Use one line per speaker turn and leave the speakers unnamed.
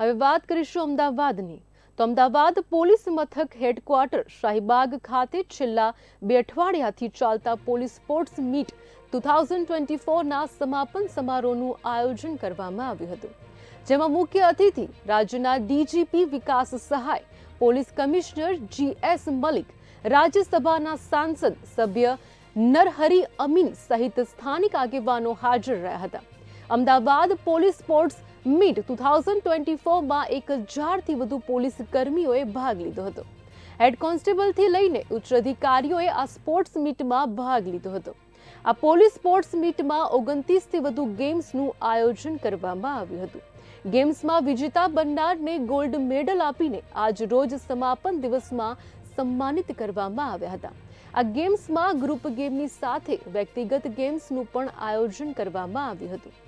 હવે વાત કરીશું અમદાવાદની. તો અમદાવાદ પોલીસ મથક હેડક્વાર્ટર શાહીબાગ ખાતે છેલ્લા બે અઠવાડિયાથી ચાલતા police sports meet two thousand twenty ફોરના સમાપન સમારોહનું આયોજન કરવામાં આવ્યું હતું. જેમાં મુખ્ય અતિથિ રાજ્યના DGP Vikas Sahay, police commissioner G S Malik, રાજ્યસભાના સાંસદ સભ્ય નરહરી અમીન સહિત સ્થાનિક આગેવાનો હાજર રહ્યા હતા. Ahmedabad police sports meet two thousand twenty ફોરમાં એક હજારથી વધુ પોલીસ કર્મીઓએ ભાગ લીધો હતો. હેડ કોન્સ્ટેબલથી લઈને ઉચ્ચ અધિકારીઓએ આ સ્પોર્ટ્સ મીટમાં ભાગ લીધો હતો. આ પોલીસ સ્પોર્ટ્સ મીટમાં ઓગણત્રીસથી વધુ ગેમ્સનું આયોજન કરવામાં આવ્યું હતું. ગેમ્સમાં વિજેતા બનનારને ગોલ્ડ મેડલ આપીને આજ રોજ સમાપન દિવસમાં સન્માનિત કરવામાં આવ્યા હતા. આ ગેમ્સમાં ગ્રુપ ગેમની સાથે વ્યક્તિગત ગેમ્સનું પણ આયોજન કરવામાં આવ્યું હતું.